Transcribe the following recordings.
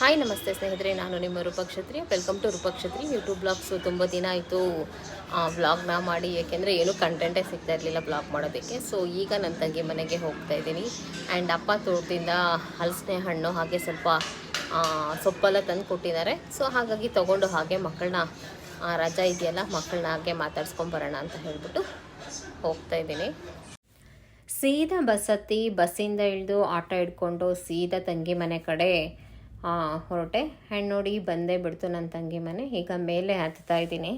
Hi, ನಮಸ್ತೆ ಸ್ನೇಹಿತರೆ. ನಾನು ನಿಮ್ಮ Roopakshatri. Welcome to Roopakshatri. YouTube blogs ತುಂಬ ದಿನ ಆಯಿತು. ವ್ಲಾಗ್ನ ಮಾಡಿ, ಏಕೆಂದರೆ ಏನೂ ಕಂಟೆಂಟೇ ಸಿಗ್ತಾ ಇರಲಿಲ್ಲ ಬ್ಲಾಗ್ ಮಾಡೋದಕ್ಕೆ. ಸೊ ಈಗ ನನ್ನ ತಂಗಿ ಮನೆಗೆ ಹೋಗ್ತಾ ಇದ್ದೀನಿ. ಆ್ಯಂಡ್ ಅಪ್ಪ ತೋಟದಿಂದ ಹಲಸಿನ ಹಣ್ಣು ಹಾಗೆ ಸ್ವಲ್ಪ ಸೊಪ್ಪೆಲ್ಲ ತಂದು ಕೊಟ್ಟಿದ್ದಾರೆ. ಸೊ ಹಾಗಾಗಿ ತೊಗೊಂಡು ಹಾಗೆ ಮಕ್ಕಳನ್ನ ರಜಾ ಇದೆಯಲ್ಲ, ಮಕ್ಕಳನ್ನ ಹಾಗೆ ಮಾತಾಡ್ಸ್ಕೊಂಬರೋಣ ಅಂತ ಹೇಳ್ಬಿಟ್ಟು ಹೋಗ್ತಾ ಇದ್ದೀನಿ. ಸೀದಾ ಬಸ್ ಹತ್ತಿ ಬಸ್ಸಿಂದ ಇಳಿದು ಆಟೋ ಹಿಡ್ಕೊಂಡು ಸೀದಾ ತಂಗಿ ಮನೆ ಕಡೆ ಹೊರಟೆ. ಆ್ಯಂಡ್ ನೋಡಿ ಬಂದೇ ಬಿಡ್ತು ನನ್ನ ತಂಗಿ ಮನೆ. ಈಗ ಮೇಲೆ ಹತ್ತಾ ಇದ್ದೀನಿ.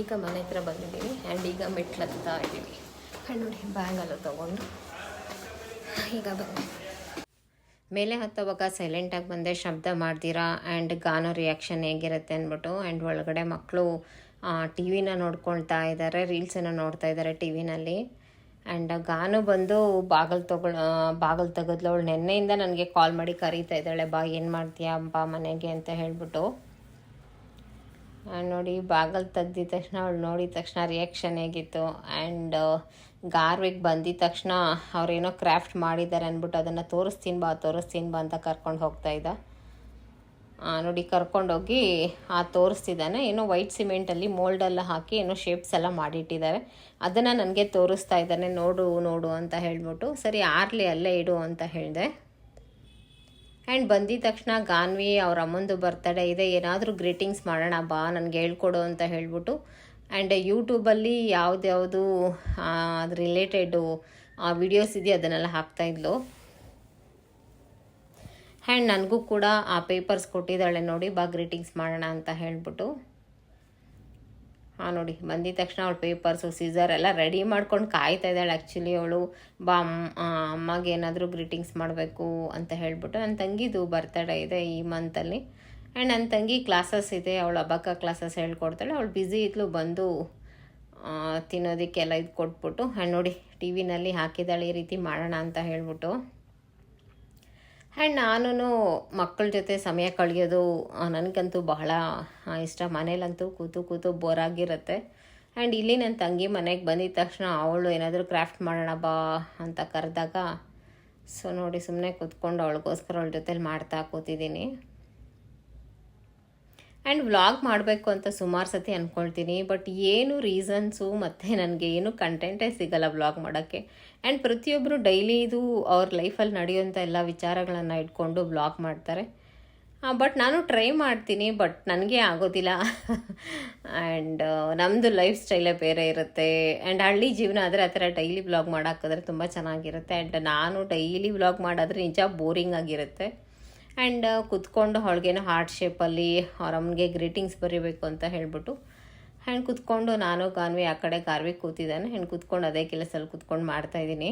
ಈಗ ಮನೆ ಹತ್ರ ಬಂದಿದ್ದೀನಿ. ಆ್ಯಂಡ್ ಈಗ ಮೆಟ್ಲು ಹತ್ತಾ ಇದ್ದೀನಿ. ಆ್ಯಂಡ್ ನೋಡಿ ಬ್ಯಾಗಲ್ಲ ತೊಗೊಂಡು. ಈಗ ಬಂದೆ. ಮೇಲೆ ಹತ್ತುವಾಗ ಸೈಲೆಂಟಾಗಿ ಬಂದೆ. ಶಬ್ದ ಮಾಡ್ದಿರಾ ಆ್ಯಂಡ್ ಗಾನೋ ರಿಯಾಕ್ಷನ್ ಹೇಗಿರುತ್ತೆ ಅಂದ್ಬಿಟ್ಟು. ಆ್ಯಂಡ್ ಒಳಗಡೆ ಮಕ್ಕಳು ಟಿ ವಿನ ನೋಡ್ಕೊಳ್ತಾ ಇದ್ದಾರೆ ರೀಲ್ಸನ್ನು ನೋಡ್ತಾ ಇದ್ದಾರೆ ಟಿ ವಿನಲ್ಲಿ ಆ್ಯಂಡ್ ಗಾನು ಬಂದು ಬಾಗಲ್ ತಗೊಳ ಬಾಗಲ್ ತೆಗೆದ್ಲು. ಅವಳು ನೆನ್ನೆಯಿಂದ ನನಗೆ ಕಾಲ್ ಮಾಡಿ ಕರೀತಾ ಇದ್ದಾಳೆ. ಬಾ, ಏನು ಮಾಡ್ತೀಯಾ? ಬಾ, ಮನೆಗೆ ಅಂತ ಹೇಳ್ಬಿಟ್ಟು. ನೋಡಿ, ಬಾಗಲ್ ತೆಗ್ದಿದ ತಕ್ಷಣ ಅವಳು ನೋಡಿದ ತಕ್ಷಣ ರಿಯಾಕ್ಷನ್ ಹೇಗಿತ್ತು. ಆ್ಯಂಡ್ ಗಾರ್ವಿಗೆ ಬಂದಿದ ತಕ್ಷಣ ಅವ್ರೇನೋ ಕ್ರಾಫ್ಟ್ ಮಾಡಿದ್ದಾರೆ ಅಂದ್ಬಿಟ್ಟು ಅದನ್ನು ತೋರಿಸ್ತೀನಿ ಬಾ ತೋರಿಸ್ತೀನಿ ಬಾ ಅಂತ ಕರ್ಕೊಂಡು ಹೋಗ್ತಾ ಇದ್ದ. ನೋಡಿ ಕರ್ಕೊಂಡೋಗಿ ಆ ತೋರಿಸ್ತಿದ್ದಾನೆ. ಏನೋ ವೈಟ್ ಸಿಮೆಂಟಲ್ಲಿ ಮೋಲ್ಡೆಲ್ಲ ಹಾಕಿ ಏನೋ ಶೇಪ್ಸ್ ಎಲ್ಲ ಮಾಡಿಟ್ಟಿದ್ದಾರೆ. ಅದನ್ನು ನನಗೆ ತೋರಿಸ್ತಾ ಇದ್ದಾನೆ. ನೋಡು ನೋಡು ಅಂತ ಹೇಳ್ಬಿಟ್ಟು. ಸರಿ, ಆರ್ಲಿ ಅಲ್ಲೇ ಇಡು ಅಂತ ಹೇಳಿದೆ. ಆ್ಯಂಡ್ ಬಂದಿದ ತಕ್ಷಣ ಗಾನ್ವಿ ಅವ್ರ ಅಮ್ಮಂದು ಬರ್ತಡೇ ಇದೆ. ಏನಾದರೂ ಗ್ರೀಟಿಂಗ್ಸ್ ಮಾಡೋಣ ಬಾ, ನನಗೆ ಹೇಳ್ಕೊಡು ಅಂತ ಹೇಳ್ಬಿಟ್ಟು. ಆ್ಯಂಡ್ ಯೂಟ್ಯೂಬಲ್ಲಿ ಯಾವುದ್ಯಾವುದು ಅದು ರಿಲೇಟೆಡು ವಿಡಿಯೋಸ್ ಇದೆಯೋ ಅದನ್ನೆಲ್ಲ ಹಾಕ್ತಾಯಿದ್ಲು ಆ್ಯಂಡ್ ನನಗೂ ಕೂಡ ಆ ಪೇಪರ್ಸ್ ಕೊಟ್ಟಿದ್ದಾಳೆ ನೋಡಿ ಬಾ ಗ್ರೀಟಿಂಗ್ಸ್ ಮಾಡೋಣ ಅಂತ ಹೇಳ್ಬಿಟ್ಟು. ಹಾಂ ನೋಡಿ, ಬಂದಿದ ತಕ್ಷಣ ಅವಳು ಪೇಪರ್ಸು ಸೀಸರ್ ಎಲ್ಲ ರೆಡಿ ಮಾಡ್ಕೊಂಡು ಕಾಯ್ತಾ ಇದ್ದಾಳೆ ಆ್ಯಕ್ಚುಲಿ ಅವಳು. ಬಾ ಅಮ್ಮ ಅಮ್ಮಗೆ ಏನಾದರೂ ಗ್ರೀಟಿಂಗ್ಸ್ ಮಾಡಬೇಕು ಅಂತ ಹೇಳ್ಬಿಟ್ಟು ನನ್ನ ತಂಗಿದು ಬರ್ತಡೇ ಇದೆ ಈ ಮಂತಲ್ಲಿ ಆ್ಯಂಡ್ ನನ್ನ ತಂಗಿ ಕ್ಲಾಸಸ್ ಇದೆ, ಅವಳು ಅಬ್ಬಕ್ಕ ಕ್ಲಾಸಸ್ ಹೇಳ್ಕೊಡ್ತಾಳೆ. ಅವಳು ಬ್ಯುಸಿ ಇದ್ಲು ಬಂದು ತಿನ್ನೋದಕ್ಕೆಲ್ಲ ಇದು ಕೊಟ್ಬಿಟ್ಟು ಆ್ಯಂಡ್ ನೋಡಿ ಟಿ ವಿನಲ್ಲಿ ಹಾಕಿದ್ದಾಳೆ ಈ ರೀತಿ ಮಾಡೋಣ ಅಂತ ಹೇಳ್ಬಿಟ್ಟು. ಆ್ಯಂಡ್ ನಾನು ಮಕ್ಕಳ ಜೊತೆ ಸಮಯ ಕಳೆಯೋದು ನನಗಂತೂ ಬಹಳ ಇಷ್ಟ. ಮನೇಲಂತೂ ಕೂತು ಕೂತು ಬೋರ್ ಆಗಿರುತ್ತೆ. ಆ್ಯಂಡ್ ಇಲ್ಲಿ ನನ್ನ ತಂಗಿ ಮನೆಗೆ ಬಂದಿದ ತಕ್ಷಣ ಅವಳು ಏನಾದರೂ ಕ್ರಾಫ್ಟ್ ಮಾಡೋಣ ಬಾ ಅಂತ ಕರೆದಾಗ ಸೊ ನೋಡಿ ಸುಮ್ಮನೆ ಕೂತ್ಕೊಂಡು ಅವಳಿಗೋಸ್ಕರ ಅವಳ ಜೊತೆಲಿ ಮಾಡ್ತಾ ಕೂತಿದ್ದೀನಿ. ಆ್ಯಂಡ್ ವ್ಲಾಗ್ ಮಾಡಬೇಕು ಅಂತ ಸುಮಾರು ಸತಿ ಅಂದ್ಕೊಳ್ತೀನಿ ಬಟ್ ಏನು ರೀಸನ್ಸು ಮತ್ತು ನನಗೆ ಏನು ಕಂಟೆಂಟೇ ಸಿಗಲ್ಲ ವ್ಲಾಗ್ ಮಾಡೋಕ್ಕೆ ಆ್ಯಂಡ್ ಪ್ರತಿಯೊಬ್ಬರು ಡೈಲಿ ಇದು ಅವ್ರ ಲೈಫಲ್ಲಿ ನಡೆಯುವಂಥ ಎಲ್ಲ ವಿಚಾರಗಳನ್ನು ಇಟ್ಕೊಂಡು ಬ್ಲಾಗ್ ಮಾಡ್ತಾರೆ. ಬಟ್ ನಾನು ಟ್ರೈ ಮಾಡ್ತೀನಿ ಬಟ್ ನನಗೆ ಆಗೋದಿಲ್ಲ. ಆ್ಯಂಡ್ ನಮ್ಮದು ಲೈಫ್ ಸ್ಟೈಲೇ ಬೇರೆ ಇರುತ್ತೆ. ಆ್ಯಂಡ್ ಹಳ್ಳಿ ಜೀವನ ಆದರೆ ಆ ಥರ ಡೈಲಿ ಬ್ಲಾಗ್ ಮಾಡೋಕ್ಕಾದ್ರೆ ತುಂಬ ಚೆನ್ನಾಗಿರುತ್ತೆ. ಆ್ಯಂಡ್ ನಾನು ಡೈಲಿ ಬ್ಲಾಗ್ ಮಾಡೋದ್ರೆ ನಿಜ ಬೋರಿಂಗ್ ಆಗಿರುತ್ತೆ. ಆ್ಯಂಡ್ ಕುತ್ಕೊಂಡು ಅವಳಿಗೇನು ಹಾರ್ಟ್ ಶೇಪಲ್ಲಿ ಅವ್ರ ಅಮ್ಮನಿಗೆ ಗ್ರೀಟಿಂಗ್ಸ್ ಬರೀಬೇಕು ಅಂತ ಹೇಳ್ಬಿಟ್ಟು ಆ್ಯಂಡ್ ಕುತ್ಕೊಂಡು ನಾನು ಗಾನ್ವಿ ಆ ಕಡೆ ಗಾರ್ವಿ ಕೂತಿದ್ದಾನೆ. ಹೆಣ್ಣು ಕುತ್ಕೊಂಡು ಅದೇ ಕೆಲಸದಲ್ಲಿ ಕೂತ್ಕೊಂಡು ಮಾಡ್ತಾಯಿದ್ದೀನಿ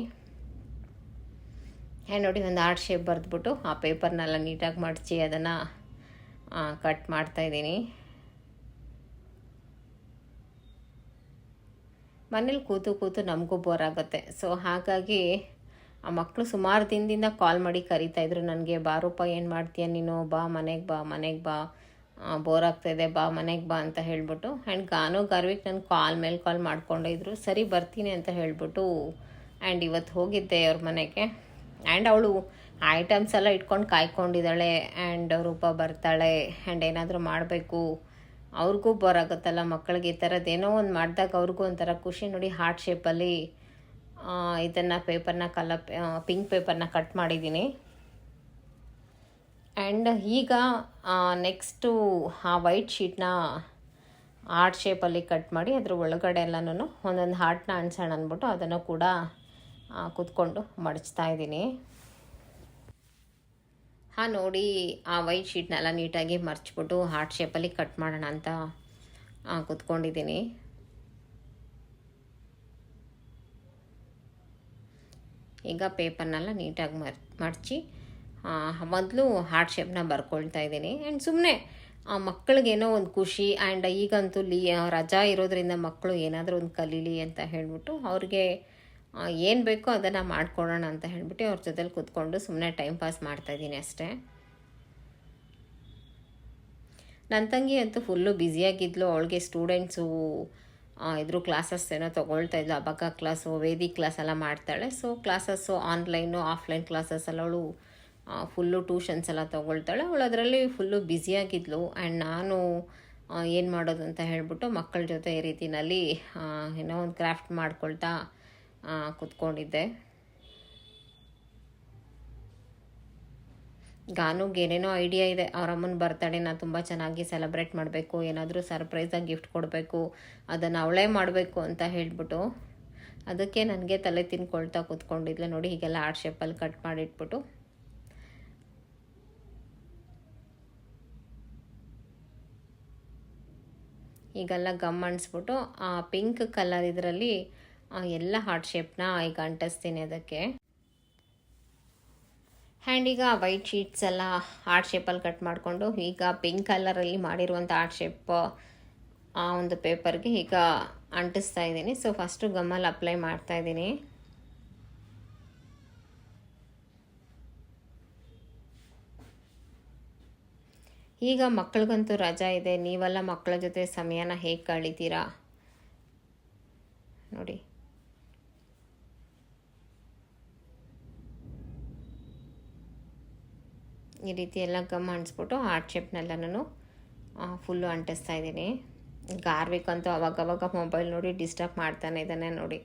ಹೆಣ್ಣು ನೋಡಿ ಒಂದು ಆರ್ಟ್ ಶೇಪ್ ಬರೆದ್ಬಿಟ್ಟು ಆ ಪೇಪರ್ನೆಲ್ಲ ನೀಟಾಗಿ ಮಡಚಿ ಅದನ್ನು ಕಟ್ ಮಾಡ್ತಾಯಿದ್ದೀನಿ ಮನೇಲಿ ಕೂತು ಕೂತು ನಮಗೂ ಬೋರ್ ಆಗುತ್ತೆ. ಸೊ ಹಾಗಾಗಿ ಆ ಮಕ್ಕಳು ಸುಮಾರು ದಿನದಿಂದ ಕಾಲ್ ಮಾಡಿ ಕರಿತಾ ಇದ್ರು. ನನಗೆ ಬಾರೂಪ ಏನು ಮಾಡ್ತೀಯ ನೀನು? ಬಾ ಮನೆಗೆ ಬಾ ಮನೆಗೆ ಬಾ. ಬೋರ್ ಆಗ್ತಾಯಿದೆ ಬಾ, ಮನೆಗೆ ಬಾ ಅಂತ ಹೇಳ್ಬಿಟ್ಟು. ಆ್ಯಂಡ್ ಗಾನು, ಗಾರ್ವಿಕ್ ನನ್ನ ಕಾಲ್ ಮೇಲೆ ಕಾಲ್ ಮಾಡ್ಕೊಂಡಿದ್ರು ಸರಿ, ಬರ್ತೀನಿ ಅಂತ ಹೇಳ್ಬಿಟ್ಟು ಆ್ಯಂಡ್ ಇವತ್ತು ಹೋಗಿದ್ದೆ ಅವ್ರ ಮನೆಗೆ. ಆ್ಯಂಡ್ ಅವಳು ಐಟಮ್ಸ್ ಎಲ್ಲ ಇಟ್ಕೊಂಡು ಕಾಯ್ಕೊಂಡಿದ್ದಾಳೆ. ಆ್ಯಂಡ್ ರೂಪ ಬರ್ತಾಳೆ. ಆ್ಯಂಡ್ ಏನಾದರೂ ಮಾಡಬೇಕು. ಅವ್ರಿಗೂ ಬೋರ್ ಆಗುತ್ತಲ್ಲ ಮಕ್ಕಳಿಗೆ ಈ ಥರದ್ದು ಏನೋ ಒಂದು ಮಾಡಿದಾಗ ಅವ್ರಿಗೂ ಒಂಥರ ಖುಷಿ ನೋಡಿ ಹಾರ್ಟ್ ಶೇಪಲ್ಲಿ ಇದನ್ನು ಪೇಪರ್ನ ಕಲ ಪಿಂಕ್ ಪೇಪರ್ನ ಕಟ್ ಮಾಡಿದ್ದೀನಿ ಆ್ಯಂಡ್ ಈಗ ನೆಕ್ಸ್ಟು ಆ ವೈಟ್ ಶೀಟ್ನ ಹಾರ್ಟ್ ಶೇಪಲ್ಲಿ ಕಟ್ ಮಾಡಿ ಅದ್ರ ಒಳಗಡೆ ಎಲ್ಲನೂ ಒಂದೊಂದು ಹಾರ್ಟ್ನ ಅನ್ಸೋಣ ಅಂದ್ಬಿಟ್ಟು ಅದನ್ನು ಕೂಡ ಕೂತ್ಕೊಂಡು ಮಡಚ್ತಾ ಇದ್ದೀನಿ. ಹಾಂ, ನೋಡಿ, ಆ ವೈಟ್ ಶೀಟ್ನೆಲ್ಲ ನೀಟಾಗಿ ಮರ್ಚ್ಬಿಟ್ಟು ಹಾರ್ಟ್ ಶೇಪಲ್ಲಿ ಕಟ್ ಮಾಡೋಣ ಅಂತ ಕೂತ್ಕೊಂಡಿದ್ದೀನಿ. ಈಗ ಪೇಪರ್ನೆಲ್ಲ ನೀಟಾಗಿ ಮರ್ ಮಡಚಿ ಮೊದಲು ಹಾರ್ಟ್ ಶೇಪ್ನ ಬರ್ಕೊಳ್ತಾ ಇದ್ದೀನಿ. ಆ್ಯಂಡ್ ಸುಮ್ಮನೆ ಆ ಮಕ್ಕಳಿಗೇನೋ ಒಂದು ಖುಷಿ ಆ್ಯಂಡ್ ಈಗಂತೂ ಲೀ ರಜಾ ಇರೋದ್ರಿಂದ ಮಕ್ಕಳು ಏನಾದರೂ ಒಂದು ಕಲೀಲಿ ಅಂತ ಹೇಳಿಬಿಟ್ಟು ಅವ್ರಿಗೆ ಏನು ಬೇಕೋ ಅದನ್ನು ಮಾಡ್ಕೊಡೋಣ ಅಂತ ಹೇಳಿಬಿಟ್ಟು ಅವ್ರ ಜೊತೆಲಿ ಕೂತ್ಕೊಂಡು ಸುಮ್ಮನೆ ಟೈಮ್ ಪಾಸ್ ಮಾಡ್ತಾಯಿದ್ದೀನಿ ಅಷ್ಟೇ. ನನ್ನ ತಂಗಿ ಅಂತೂ ಫುಲ್ಲು ಬ್ಯುಸಿಯಾಗಿದ್ಲು. ಅವಳಿಗೆ ಸ್ಟೂಡೆಂಟ್ಸು ಇದ್ರು ಕ್ಲಾಸಸ್ ಏನೋ ತೊಗೊಳ್ತಾ ಇದ್ಲು. ಅಬಕ ಕ್ಲಾಸು ವೇದಿಕ್ ಕ್ಲಾಸ್ ಎಲ್ಲ ಮಾಡ್ತಾಳೆ. So classes online offline classes ಎಲ್ಲ ಅವಳು ಫುಲ್ಲು ಟ್ಯೂಷನ್ಸ್ ಎಲ್ಲ ತೊಗೊಳ್ತಾಳೆ. ಅವಳು ಅದರಲ್ಲಿ ಫುಲ್ಲು ಬ್ಯುಸಿಯಾಗಿದ್ಲು ಆ್ಯಂಡ್ ನಾನು ಏನು ಮಾಡೋದು ಅಂತ ಹೇಳ್ಬಿಟ್ಟು ಮಕ್ಕಳ ಜೊತೆ ಈ ರೀತಿನಲ್ಲಿ ಏನೋ ಒಂದು ಕ್ರಾಫ್ಟ್ ಮಾಡ್ಕೊಳ್ತಾ ಕೂತ್ಕೊಂಡಿದ್ದೆ. ಗಾನುಗೆ ಏನೇನೋ ಐಡಿಯಾ ಇದೆ. ಅವ್ರ ಅಮ್ಮನ ಬರ್ತಡೇನ ತುಂಬ ಚೆನ್ನಾಗಿ ಸೆಲೆಬ್ರೇಟ್ ಮಾಡಬೇಕು. ಏನಾದರೂ ಸರ್ಪ್ರೈಸಾಗಿ ಗಿಫ್ಟ್ ಕೊಡಬೇಕು. ಅದನ್ನು ಅವಳೇ ಮಾಡಬೇಕು ಅಂತ ಹೇಳ್ಬಿಟ್ಟು, ಅದಕ್ಕೆ ನನಗೆ ತಲೆ ತಿನ್ಕೊಳ್ತಾ ಕೂತ್ಕೊಂಡಿದ್ಲೆ. ನೋಡಿ, ಹೀಗೆಲ್ಲ ಆರ್ಟ್ ಶೇಪಲ್ಲಿ ಕಟ್ ಮಾಡಿಟ್ಬಿಟ್ಟು. ಈಗೆಲ್ಲ ಗಮ್ ಅಂಟಿಸ್ಬಿಟ್ಟು ಆ ಪಿಂಕ್ ಕಲರ್ ಇದರಲ್ಲಿ ಎಲ್ಲ ಹಾರ್ಟ್ ಶೇಪ್ನ ಈಗ ಅಂಟಿಸ್ತೀನಿ ಅದಕ್ಕೆ. ಆ್ಯಂಡ್ ಈಗ ವೈಟ್ ಶೀಟ್ಸ್ ಎಲ್ಲ ಹಾರ್ಟ್ ಶೇಪಲ್ಲಿ ಕಟ್ ಮಾಡಿಕೊಂಡು, ಈಗ ಪಿಂಕ್ ಕಲರಲ್ಲಿ ಮಾಡಿರುವಂಥ ಹಾರ್ಟ್ ಶೇಪ್ ಆ ಒಂದು ಪೇಪರ್ಗೆ ಈಗ ಅಂಟಿಸ್ತಾ ಇದ್ದೀನಿ. ಸೊ ಫಸ್ಟು ಗಮ್ಮಲ್ಲಿ ಅಪ್ಲೈ ಮಾಡ್ತಾ ಇದ್ದೀನಿ. ಈಗ ಮಕ್ಕಳಿಗಂತೂ ರಜಾ ಇದೆ. ನೀವೆಲ್ಲ ಮಕ್ಕಳ ಜೊತೆ ಸಮಯನ ಹೇಗೆ ಕಳಿತೀರಾ? ನೋಡಿ. ಈ ರೀತಿ ಎಲ್ಲ ಗಮ್ ಅಂಟಿಸ್ಬಿಟ್ಟು ಹಾರ್ಟ್ ಶೇಪ್ನೆಲ್ಲ ನಾನು ಫುಲ್ಲು ಅಂಟಿಸ್ತಾ ಇದ್ದೀನಿ. ಗಾರ್ವಿಕ್ ಅಂತೂ ಅವಾಗವಾಗ ಮೊಬೈಲ್ ನೋಡಿ ಡಿಸ್ಟರ್ಬ್ ಮಾಡ್ತಾನೆ ಇದ್ದಾನೆ ನೋಡಿ.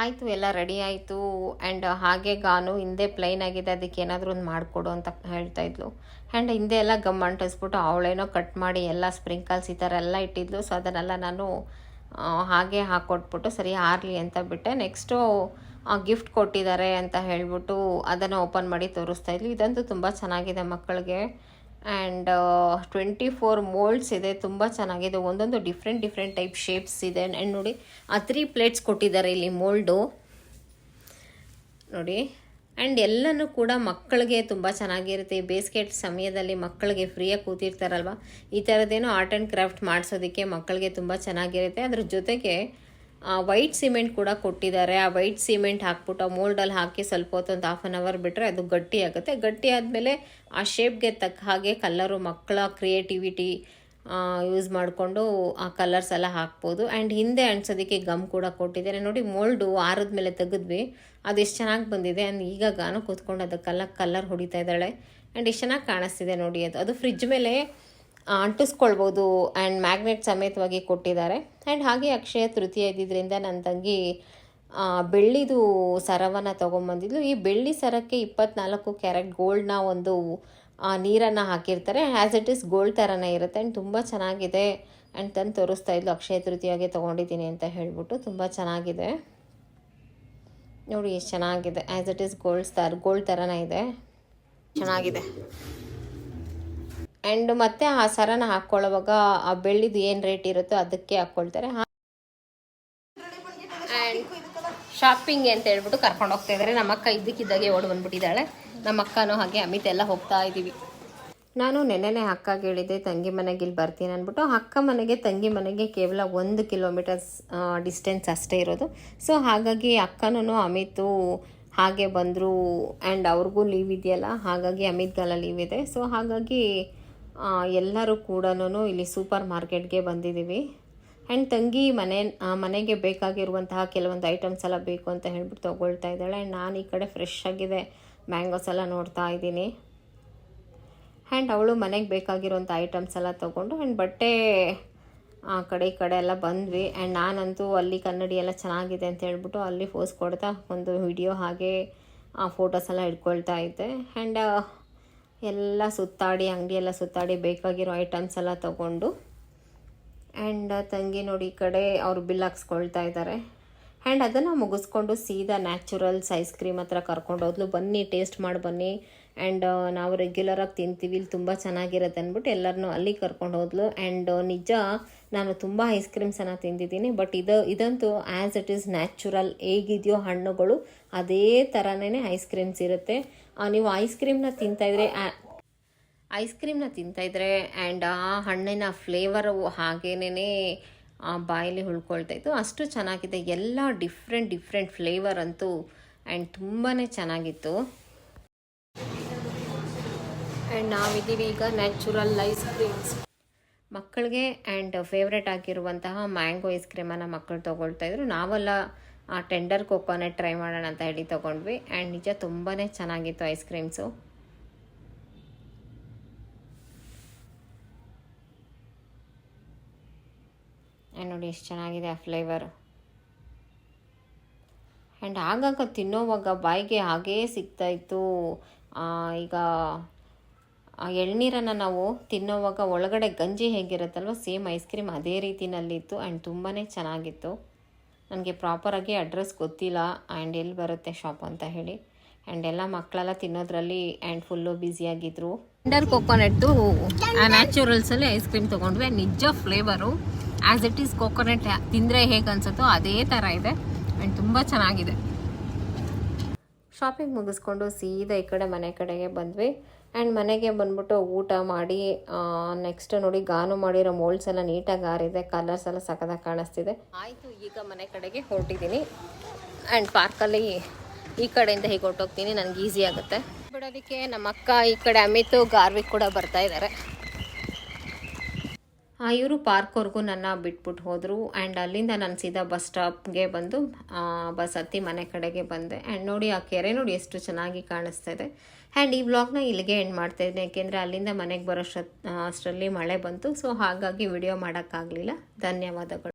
ಆಯಿತು, ಎಲ್ಲ ರೆಡಿ ಆಯಿತು. ಆ್ಯಂಡ್ ಹಾಗೆ ಗಾನು ಹಿಂದೆ ಪ್ಲೈನ್ ಆಗಿದೆ, ಅದಕ್ಕೆ ಏನಾದರೂ ಒಂದು ಮಾಡಿಕೊಡು ಅಂತ ಹೇಳ್ತಾ ಇದ್ಲು. ಆ್ಯಂಡ್ ಹಿಂದೆ ಎಲ್ಲ ಗಮ್ ಅಂಟಿಸ್ಬಿಟ್ಟು ಅವಳೇನೋ ಕಟ್ ಮಾಡಿ ಎಲ್ಲ ಸ್ಪ್ರಿಂಕಲ್ಸ್ ಈ ಥರ ಎಲ್ಲ ಇಟ್ಟಿದ್ಲು. ಸೊ ಅದನ್ನೆಲ್ಲ ನಾನು ಹಾಗೆ ಹಾಕ್ಕೊಟ್ಬಿಟ್ಟು ಸರಿ ಆರಲಿ ಅಂತ ಬಿಟ್ಟೆ. ನೆಕ್ಸ್ಟು ಗಿಫ್ಟ್ ಕೊಟ್ಟಿದ್ದಾರೆ ಅಂತ ಹೇಳ್ಬಿಟ್ಟು ಅದನ್ನು ಓಪನ್ ಮಾಡಿ ತೋರಿಸ್ತಾ ಇದ್ಲು. ಇದಂತೂ ತುಂಬ ಚೆನ್ನಾಗಿದೆ ಮಕ್ಕಳಿಗೆ. ಆ್ಯಂಡ್ ಟ್ವೆಂಟಿ ಫೋರ್ ಮೋಲ್ಡ್ಸ್ ಇದೆ, ತುಂಬ ಚೆನ್ನಾಗಿದೆ. ಒಂದೊಂದು ಡಿಫ್ರೆಂಟ್ ಡಿಫ್ರೆಂಟ್ ಟೈಪ್ ಶೇಪ್ಸ್ ಇದೆ. ಆ್ಯಂಡ್ ನೋಡಿ, ಆ ತ್ರೀ ಪ್ಲೇಟ್ಸ್ ಕೊಟ್ಟಿದ್ದಾರೆ ಇಲ್ಲಿ ಮೋಲ್ಡು ನೋಡಿ ಆ್ಯಂಡ್ ಎಲ್ಲನೂ ಕೂಡ ಮಕ್ಕಳಿಗೆ ತುಂಬ ಚೆನ್ನಾಗಿರುತ್ತೆ. ಬೇಸಿಗೆ ಸಮಯದಲ್ಲಿ ಮಕ್ಕಳಿಗೆ ಫ್ರೀಯಾಗಿ ಕೂತಿರ್ತಾರಲ್ವ? ಈ ಥರದ್ದೇನು ಆರ್ಟ್ ಆ್ಯಂಡ್ ಕ್ರಾಫ್ಟ್ ಮಾಡಿಸೋದಕ್ಕೆ ಮಕ್ಕಳಿಗೆ ತುಂಬ ಚೆನ್ನಾಗಿರುತ್ತೆ. ಅದ್ರ ಜೊತೆಗೆ ವೈಟ್ ಸಿಮೆಂಟ್ ಕೂಡ ಕೊಟ್ಟಿದ್ದಾರೆ. ಆ ವೈಟ್ ಸಿಮೆಂಟ್ ಹಾಕ್ಬಿಟ್ಟು ಆ ಮೋಲ್ಡಲ್ಲಿ ಹಾಕಿ ಸ್ವಲ್ಪ ಹೊತ್ತು ಒಂದು ಹಾಫ್ ಆನ್ ಅವರ್ ಬಿಟ್ಟರೆ ಅದು ಗಟ್ಟಿ ಆಗುತ್ತೆ. ಗಟ್ಟಿ ಆದಮೇಲೆ ಆ ಶೇಪ್ಗೆ ತಕ್ಕ ಹಾಗೆ ಕಲ್ಲರು ಮಕ್ಕಳ ಕ್ರಿಯೇಟಿವಿಟಿ ಯೂಸ್ ಮಾಡಿಕೊಂಡು ಆ ಕಲರ್ಸ್ ಎಲ್ಲ ಹಾಕ್ಬೋದು. ಆ್ಯಂಡ್ ಹಿಂದೆ ಅಂಟಿಸೋದಕ್ಕೆ ಗಮ್ ಕೂಡ ಕೊಟ್ಟಿದ್ದಾರೆ. ನೋಡಿ ಮೋಲ್ಡು ಆರದ ಮೇಲೆ ತೆಗೆದ್ವಿ. ಅದು ಎಷ್ಟು ಚೆನ್ನಾಗಿ ಬಂದಿದೆ. ಆ್ಯಂಡ್ ಈಗ ಗಾನು ಕೂತ್ಕೊಂಡು ಅದಕ್ಕೆಲ್ಲ ಕಲರ್ ಹೊಡಿತಾ ಇದ್ದಾಳೆ. ಆ್ಯಂಡ್ ಎಷ್ಟು ಚೆನ್ನಾಗಿ ಕಾಣಿಸ್ತಿದೆ ನೋಡಿ ಅದು. ಅದು ಫ್ರಿಜ್ ಮೇಲೆ ಆ, ಅಂಟಿಸ್ಕೊಳ್ಬೋದು ಆ್ಯಂಡ್ ಮ್ಯಾಗ್ನೆಟ್ ಸಮೇತವಾಗಿ ಕೊಟ್ಟಿದ್ದಾರೆ. ಆ್ಯಂಡ್ ಹಾಗೆ ಅಕ್ಷಯ ತೃತೀಯ ಇದ್ದಿದ್ದರಿಂದ ನನ್ನ ತಂಗಿ ಬೆಳ್ಳಿದು ಸರವನ್ನು ತೊಗೊಂಬಂದಿದ್ಲು. ಈ ಬೆಳ್ಳಿ ಸರಕ್ಕೆ ಇಪ್ಪತ್ನಾಲ್ಕು ಕ್ಯಾರೆಟ್ ಗೋಲ್ಡ್ನ ಒಂದು ನೀರನ್ನು ಹಾಕಿರ್ತಾರೆ. ಆ್ಯಸ್ ಇಟ್ ಈಸ್ ಗೋಲ್ಡ್ ಥರನೇ ಇರುತ್ತೆ ಆ್ಯಂಡ್ ತುಂಬ ಚೆನ್ನಾಗಿದೆ. ಆ್ಯಂಡ್ ತಂದು ತೋರಿಸ್ತಾ ಇದ್ಲು, ಅಕ್ಷಯ ತೃತೀಯಾಗೆ ತೊಗೊಂಡಿದ್ದೀನಿ ಅಂತ ಹೇಳಿಬಿಟ್ಟು ತುಂಬ ಚೆನ್ನಾಗಿದೆ. ನೋಡಿ, ಎಷ್ಟು ಚೆನ್ನಾಗಿದೆ. As it is gold star gold ಥರನೇ ಇದೆ. ಚೆನ್ನಾಗಿದೆ. ಆ್ಯಂಡ್ ಮತ್ತೆ ಆ ಸರನ ಹಾಕ್ಕೊಳ್ಳೋವಾಗ ಆ ಬೆಳ್ಳಿದು ಏನು ರೇಟ್ ಇರುತ್ತೋ ಅದಕ್ಕೆ ಹಾಕ್ಕೊಳ್ತಾರೆ ಆ್ಯಂಡ್ ಶಾಪಿಂಗ್ ಅಂತ ಹೇಳ್ಬಿಟ್ಟು ಕರ್ಕೊಂಡು ಹೋಗ್ತಾ ಇದ್ದಾರೆ ನಮ್ಮ ಅಕ್ಕ ಇದ್ದಕ್ಕಿದ್ದಾಗೆ ಓಡಿ ಬಂದ್ಬಿಟ್ಟಿದ್ದಾಳೆ. ನಮ್ಮ ಅಕ್ಕನೂ ಹಾಗೆ ಅಮಿತ್ ಎಲ್ಲ ಹೋಗ್ತಾ ಇದ್ದೀವಿ ನಾನು ನೆನ್ನೆನೆ ಅಕ್ಕಗೆ ಹೇಳಿದ್ದೆ, ತಂಗಿ ಮನೆಗೆ ಇಲ್ಲಿ ಬರ್ತೀನಿ ಅಂದ್ಬಿಟ್ಟು. ಅಕ್ಕ ಮನೆಗೆ, ತಂಗಿ ಮನೆಗೆ ಕೇವಲ ಒಂದು ಕಿಲೋಮೀಟರ್ಸ್ ಡಿಸ್ಟೆನ್ಸ್ ಅಷ್ಟೇ ಇರೋದು. ಸೊ ಹಾಗಾಗಿ ಅಕ್ಕನೂ ಅಮಿತು ಹಾಗೆ ಬಂದರು. ಆ್ಯಂಡ್ ಅವ್ರಿಗೂ ಲೀವ್ ಇದೆಯಲ್ಲ. ಹಾಗಾಗಿ ಅಮಿತ್ಗೆಲ್ಲ ಲೀವ್ ಇದೆ. ಸೊ ಹಾಗಾಗಿ ಎಲ್ಲರೂ ಕೂಡ ಇಲ್ಲಿ ಸೂಪರ್ ಮಾರ್ಕೆಟ್ಗೆ ಬಂದಿದ್ದೀವಿ. ಆ್ಯಂಡ್ ತಂಗಿ ಮನೆ ಮನೆಗೆ ಬೇಕಾಗಿರುವಂತಹ ಕೆಲವೊಂದು ಐಟಮ್ಸ್ ಎಲ್ಲ ಬೇಕು ಅಂತ ಹೇಳ್ಬಿಟ್ಟು ತೊಗೊಳ್ತಾ ಇದ್ದಾಳೆ. ಆ್ಯಂಡ್ ನಾನು ಈ ಕಡೆ ಫ್ರೆಶ್ ಆಗಿದೆ. ಮ್ಯಾಂಗೋಸ್ ಎಲ್ಲ ನೋಡ್ತಾ ಇದ್ದೀನಿ. ಆ್ಯಂಡ್ ಅವಳು ಮನೆಗೆ ಬೇಕಾಗಿರುವಂಥ ಐಟಮ್ಸ್ ಎಲ್ಲ ತೊಗೊಂಡು ಆ್ಯಂಡ್ ಬಟ್ಟೆ, ಆ, ಕಡೆ ಈ ಕಡೆ ಎಲ್ಲ ಬಂದ್ವಿ. ಆ್ಯಂಡ್ ನಾನಂತೂ ಅಲ್ಲಿ ಕನ್ನಡಿ ಎಲ್ಲ ಚೆನ್ನಾಗಿದೆ ಅಂತ ಹೇಳ್ಬಿಟ್ಟು ಅಲ್ಲಿ ಫೋಸ್ ಕೊಡ್ತಾ ಒಂದು ವಿಡಿಯೋ ಹಾಗೆ, ಆ ಫೋಟೋಸ್ ಎಲ್ಲ ಇಟ್ಕೊಳ್ತಾ ಇದ್ದೆ. ಆ್ಯಂಡ್ ಎಲ್ಲ ಸುತ್ತಾಡಿ ಅಂಗಡಿಯೆಲ್ಲ ಸುತ್ತಾಡಿ ಬೇಕಾಗಿರೋ ಐಟಮ್ಸ್ ಎಲ್ಲ ತಗೊಂಡು ಆ್ಯಂಡ್ ತಂಗಿ ನೋಡಿ ಈ ಕಡೆ ಅವರು ಬಿಲ್ ಹಾಕ್ಸ್ಕೊಳ್ತಾ ಇದ್ದಾರೆ ಆ್ಯಂಡ್ ಅದನ್ನು ಮುಗಿಸ್ಕೊಂಡು ಸೀದಾ ನ್ಯಾಚುರಲ್ಸ್ ಐಸ್ ಕ್ರೀಮ್ ಹತ್ರ ಕರ್ಕೊಂಡು ಹೋದ್ಲು. ಬನ್ನಿ ಟೇಸ್ಟ್ ಮಾಡಿ ಬನ್ನಿ. ಆ್ಯಂಡ್ ನಾವು ರೆಗ್ಯುಲರಾಗಿ ತಿಂತೀವಿ. ಇಲ್ಲಿ ತುಂಬ ಚೆನ್ನಾಗಿರುತ್ತೆ ಅಂದ್ಬಿಟ್ಟು ಎಲ್ಲರನ್ನೂ ಅಲ್ಲಿ ಕರ್ಕೊಂಡು ಹೋದ್ಲು. ಆ್ಯಂಡ್ ನಿಜ ನಾನು ತುಂಬ ಐಸ್ ಕ್ರೀಮ್ಸನ್ನು ತಿಂದಿದ್ದೀನಿ. ಬಟ್ ಇದು, ಇದಂತೂ ಆ್ಯಸ್ ಇಟ್ ಈಸ್ ನ್ಯಾಚುರಲ್ ಹೇಗಿದೆಯೋ ಹಣ್ಣುಗಳು, ಅದೇ ಥರನೇ ಐಸ್ ಕ್ರೀಮ್ಸ್ ಇರುತ್ತೆ. ನೀವು ಐಸ್ ಕ್ರೀಮ್ನ ತಿಂತಾಯಿದ್ರೆ ಐಸ್ ಕ್ರೀಮ್ನ ತಿಂತಾಯಿದ್ರೆ ಆ್ಯಂಡ್ ಆ ಹಣ್ಣಿನ ಫ್ಲೇವರು ಹಾಗೇನೇ ಬಾಯಲ್ಲಿ ಉಳ್ಕೊಳ್ತಾ ಇತ್ತು. ಅಷ್ಟು ಚೆನ್ನಾಗಿದೆ. ಎಲ್ಲ ಡಿಫ್ರೆಂಟ್ ಡಿಫ್ರೆಂಟ್ ಫ್ಲೇವರ್ ಅಂತೂ ಆ್ಯಂಡ್ ತುಂಬಾ ಚೆನ್ನಾಗಿತ್ತು. ಆ್ಯಂಡ್ ನಾವಿದ್ದೀವಿ ಈಗ ನ್ಯಾಚುರಲ್ ಐಸ್ ಕ್ರೀಮ್ಸ್ ಮಕ್ಕಳಿಗೆ ಆ್ಯಂಡ್ ಫೇವ್ರೆಟ್ ಆಗಿರುವಂತಹ ಮ್ಯಾಂಗೋ ಐಸ್ ಕ್ರೀಮನ್ನು ಮಕ್ಕಳು ತೊಗೊಳ್ತಾಯಿದ್ರು ನಾವೆಲ್ಲ ಟೆಂಡರ್ ಕೊಕ್ಕೋನೇ ಟ್ರೈ ಮಾಡೋಣ ಅಂತ ಹೇಳಿ ತೊಗೊಂಡ್ವಿ. ಆ್ಯಂಡ್ ನಿಜ ತುಂಬಾ ಚೆನ್ನಾಗಿತ್ತು ಐಸ್ ಕ್ರೀಮ್ಸು ಆ್ಯಂಡ್ ನೋಡಿ ಎಷ್ಟು ಚೆನ್ನಾಗಿದೆ ಆ ಫ್ಲೇವರು ಆ್ಯಂಡ್ ಆಗಾಗ ತಿನ್ನೋವಾಗ ಬಾಯಿಗೆ ಹಾಗೇ ಸಿಗ್ತಾಯಿತ್ತು ಈಗ ಆ ಎಳ್ನೀರನ್ನು ನಾವು ತಿನ್ನೋವಾಗ ಒಳಗಡೆ ಗಂಜಿ ಹೇಗಿರುತ್ತಲ್ವ, ಸೇಮ್ ಐಸ್ ಕ್ರೀಮ್ ಅದೇ ರೀತಿಯಲ್ಲಿತ್ತು ಆ್ಯಂಡ್ ತುಂಬಾ ಚೆನ್ನಾಗಿತ್ತು. ನನಗೆ ಪ್ರಾಪರಾಗಿ ಅಡ್ರೆಸ್ ಗೊತ್ತಿಲ್ಲ ಆ್ಯಂಡ್ ಎಲ್ಲಿ ಬರುತ್ತೆ ಶಾಪ್ ಅಂತ ಹೇಳಿ. ಆ್ಯಂಡ್ ಎಲ್ಲ ಮಕ್ಕಳೆಲ್ಲ ತಿನ್ನೋದ್ರಲ್ಲಿ ಆ್ಯಂಡ್ ಫುಲ್ಲು ಬ್ಯುಸಿಯಾಗಿದ್ದರು ಟೆಂಡರ್ ಆ ನ್ಯಾಚುರಲ್ಸಲ್ಲಿ ಐಸ್ ಕ್ರೀಮ್ ತೊಗೊಂಡ್ವಿ. ನಿಜ flavour as it is coconut ತಿಂದರೆ ಹೇಗೆ ಅನ್ಸುತ್ತೋ ಅದೇ ಥರ ಇದೆ. ಆ್ಯಂಡ್ ತುಂಬ ಚೆನ್ನಾಗಿದೆ. ಶಾಪಿಂಗ್ ಮುಗಿಸ್ಕೊಂಡು ಸೀದಾ ಈ ಕಡೆ ಮನೆ ಕಡೆಗೆ ಬಂದ್ವಿ. ಆ್ಯಂಡ್ ಮನೆಗೆ ಬಂದ್ಬಿಟ್ಟು ಊಟ ಮಾಡಿ ನೆಕ್ಸ್ಟ್ ನೋಡಿ ಗಾನು ಮಾಡಿರೋ ಮೋಲ್ಡ್ಸ್ ಎಲ್ಲ ನೀಟಾಗಿ ಆರಿದೆ ಕಲರ್ಸ್ ಎಲ್ಲ ಸಖತ್ತಾಗಿ ಕಾಣಿಸ್ತಿದೆ. ಆಯಿತು, ಈಗ ಮನೆ ಕಡೆಗೆ ಹೊರಟಿದ್ದೀನಿ. ಆ್ಯಂಡ್ ಪಾರ್ಕಲ್ಲಿ ಈ ಕಡೆಯಿಂದ ಹೀಗೆ ಹೊರಟೋಗ್ತೀನಿ, ನನಗೆ ಈಸಿ ಆಗುತ್ತೆ. ಬಿಡೋದಕ್ಕೆ ನಮ್ಮ ಅಕ್ಕ ಈ ಕಡೆ ಅಮಿತು, ಗಾರ್ವಿಕ್ ಕೂಡ ಬರ್ತಾ ಇದ್ದಾರೆ ಇವರು ಪಾರ್ಕ್ವರೆಗೂ ನನ್ನ ಬಿಟ್ಬಿಟ್ಟು ಹೋದರು. ಆ್ಯಂಡ್ ಅಲ್ಲಿಂದ ನಾನು ಸೀದಾ ಬಸ್ ಸ್ಟಾಪ್ಗೆ ಬಂದು ಬಸ್ ಹತ್ತಿ ಮನೆ ಕಡೆಗೆ ಬಂದೆ. ಆ್ಯಂಡ್ ನೋಡಿ ಆ ಕೆರೆ ನೋಡಿ ಎಷ್ಟು ಚೆನ್ನಾಗಿ ಕಾಣಿಸ್ತಾ ಇದೆ. ಆ್ಯಂಡ್ ಈ ವ್ಲಾಗ್ನ ಇಲ್ಲಿಗೆ ಎಂಡ್ ಮಾಡ್ತಾ ಯಾಕೆಂದರೆ ಅಲ್ಲಿಂದ ಮನೆಗೆ ಬರೋ ಅಷ್ಟರಲ್ಲಿ ಮಳೆ ಬಂತು. ಸೊ ಹಾಗಾಗಿ ವಿಡಿಯೋ ಮಾಡೋಕ್ಕಾಗಲಿಲ್ಲ. ಧನ್ಯವಾದಗಳು.